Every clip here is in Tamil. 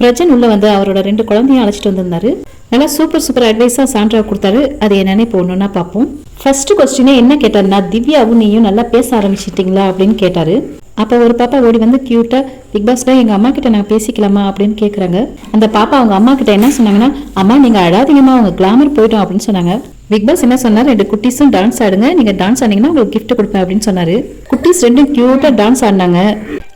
பிரஜன் உள்ள வந்து அவரோட ரெண்டு குழந்தையும் அழைச்சிட்டு வந்திருந்தாரு. நல்லா சூப்பர் சூப்பர் அட்வைஸா சாண்ட்ரா கொடுத்தாரு. அது என்னன்னு இப்போ ஒன்றுனா பார்ப்போம். ஃபர்ஸ்ட் கொஸ்டினே என்ன கேட்டாருன்னா திவ்யாவும் நீயும் நல்லா பேச ஆரம்பிச்சிட்டீங்களா அப்படின்னு கேட்டாரு. அப்போ ஒரு பாப்பா ஓடி வந்து கியூட்டா பிக் பாஸ்ல எங்க அம்மா கிட்ட நான் பேசிக்கலாமா? அப்படின்னு கேக்குறாங்க. அந்த பாப்பா அவங்க அம்மா கிட்ட என்ன சொன்னாங்கன்னா அம்மா நீங்க அழாதீங்கம்மா அவங்க கிளாமர் போயிட்டோம் அப்படின்னு சொன்னாங்க. பிக் பாஸ் என்ன சொன்னார் ரெண்டு குட்டீஸும் டான்ஸ் ஆடுங்க. நீங்க டான்ஸ் ஆனீங்கன்னா உங்களுக்கு கிஃப்ட் கொடுப்பேன் அப்படின்னு சொன்னாரு. குட்டீஸ் ரெண்டும் கியூட்டா டான்ஸ் ஆடினாங்க.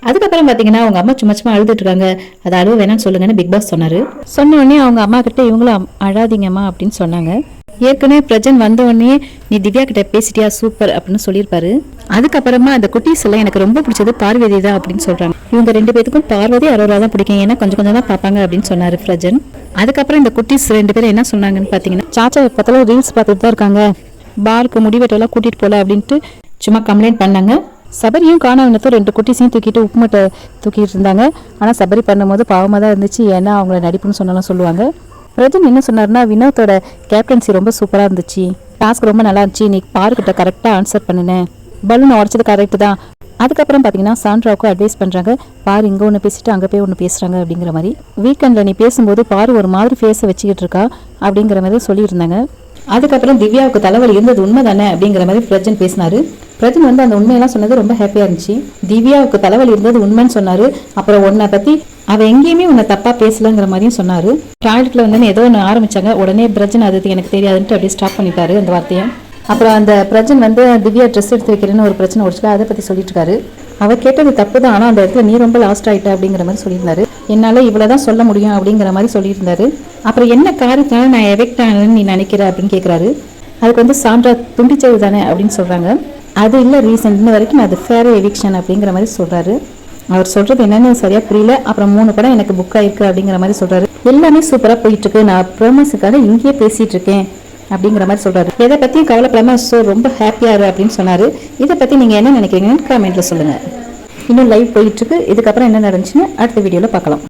அதுக்கப்புறம் பார்த்தீங்கன்னா அவங்க அம்மா சும்மா சும்மா அழுதுட்டு இருக்காங்க அது அழுவ வேணாம்னு சொல்லுங்கன்னு பிக் பாஸ் சொன்னாரு. சொன்ன உடனே அவங்க அம்மா கிட்ட இவங்களும் அழாதீங்கம்மா அப்படின்னு சொன்னாங்க. ஏற்கனவே பிரஜன் வந்த உடனே நீ திவ்யா கிட்ட பேசிட்டியா? சூப்பர் அப்படின்னு சொல்லியிருப்பாரு. அதுக்கப்புறமா அந்த குட்டீஸ் எல்லாம் எனக்கு ரொம்ப பிடிச்சது பார்வதி தான் அப்படின்னு சொல்றாங்க. இவங்க ரெண்டு பேத்துக்கும் பார்வதி அரோரா தான் பிடிக்கும். ஏன்னா கொஞ்சம் கொஞ்சம் தான் பார்ப்பாங்க அப்படின்னு சொன்னாரு பிரஜன். அதுக்கப்புறம் இந்த குட்டீஸ் ரெண்டு பேரும் என்ன சொன்னாங்கன்னு பார்த்தீங்கன்னா சாச்சா பக்கத்தில் ரீல்ஸ் பார்த்துட்டு தான் இருக்காங்க. பாருக்கு முடிவெட்டெல்லாம் கூட்டிட்டு போல அப்படின்ட்டு சும்மா கம்ப்ளைண்ட் பண்ணாங்க. சபரியும் காணவனத்தும் ரெண்டு குட்டிஸையும் தூக்கிட்டு உப்புமட்டை தூக்கிட்டு இருந்தாங்க. ஆனால் சபரி பண்ணும்போது பாவமாக தான் இருந்துச்சு. ஏன்னா அவங்கள நடிப்புன்னு சொன்னாலும் சொல்லுவாங்க. பிரஜன் என்ன சொன்னார்னா வினோத்தோட கேப்டன்சி ரொம்ப சூப்பராக இருந்துச்சு. டாஸ்க் ரொம்ப நல்லா இருந்துச்சு. நீ பாருக்கிட்ட கரெக்டாக ஆன்சர் பண்ணினேன். பலூன் உடச்சது கரெக்டு தான். அதுக்கப்புறம் பார்த்தீங்கன்னா சாண்ட்ராவுக்கும் அட்வைஸ் பண்ணுறாங்க பாரு இங்கே ஒன்று பேசிட்டு அங்கே போய் ஒன்று பேசுகிறாங்க அப்படிங்கிற மாதிரி. வீக்கெண்டில் நீ பேசும்போது பாரு ஒரு மாதிரி ஃபேஸை வச்சுக்கிட்டு இருக்கா அப்படிங்கிற மாதிரி சொல்லியிருந்தாங்க. அதுக்கப்புறம் திவ்யாவுக்கு தலைவலி இருந்தது உண்மை தானே அப்படிங்கிற மாதிரி பிரஜன் பேசினாரு. பிரஜன் வந்து அந்த உண்மையெல்லாம் சொன்னது ரொம்ப ஹாப்பியாக இருந்துச்சு. திவ்யாவுக்கு தலைவலி இருந்தது உண்மைன்னு சொன்னாரு. அப்புறம் உன்னை பற்றி அவ எங்கேயுமே உன்னை தப்பா பேசலங்கிற மாதிரியும் சொன்னாரு. டாய்லெட்ல வந்து ஏதோ ஒன்று ஆரம்பிச்சாங்க. உடனே பிரஜன் அது எனக்கு தெரியாதுன்ட்டு அப்படியே ஸ்டாப் பண்ணிட்டாரு அந்த வார்த்தையை. அப்புறம் அந்த பிரஜன் வந்து திவ்யா ட்ரெஸ் எடுத்து வைக்கிறேன்னு ஒரு பிரச்சனை ஓடிச்சுல அதை பற்றி சொல்லிட்டு இருக்காரு அவ கேட்டது தப்பு தான் ஆனால் அந்த இடத்துல நீ ரொம்ப லாஸ்ட் ஆயிட்ட அப்படிங்கிற மாதிரி சொல்லியிருந்தாரு. என்னால் இவ்வளோ தான் சொல்ல முடியும் அப்படிங்கிற மாதிரி சொல்லியிருந்தாரு. அப்புறம் என்ன காரணத்தினால நான் எஃபெக்ட் ஆனேன்னு நீ நினைக்கிற அப்படின்னு கேட்குறாரு அதுக்கு வந்து சான்றா துண்டிச்சது தானே அப்படின்னு சொல்கிறாங்க அது இல்லை ரீசெண்ட்னு வரைக்கும் அது ஃபேர் எவிக்ஷன் அப்படிங்கிற மாதிரி சொல்கிறாரு அவர் சொல்கிறது என்னென்னு சரியாக புரியல. அப்புறம் மூணு படம் எனக்கு புக் ஆயிருக்கு அப்படிங்கிற மாதிரி சொல்கிறாரு எல்லாமே சூப்பராக போயிட்டு இருக்கு நான் ப்ரோமஸுக்காக இங்கேயே பேசிகிட்டு இருக்கேன் அப்படிங்கிற மாதிரி சொல்கிறாரு எதை பற்றியும் கவலைப்படாமல் ஸோ ரொம்ப ஹாப்பியாக இரு அப்படின்னு சொன்னார். இதை பற்றி நீங்கள் என்ன நினைக்கிறீங்கன்னு கமெண்ட்ல சொல்லுங்கள் இன்னும் லைவ் போயிட்டுருக்கு. இதுக்கப்புறம் என்ன நடந்துச்சுன்னு அடுத்த வீடியோவில் பார்க்கலாம்.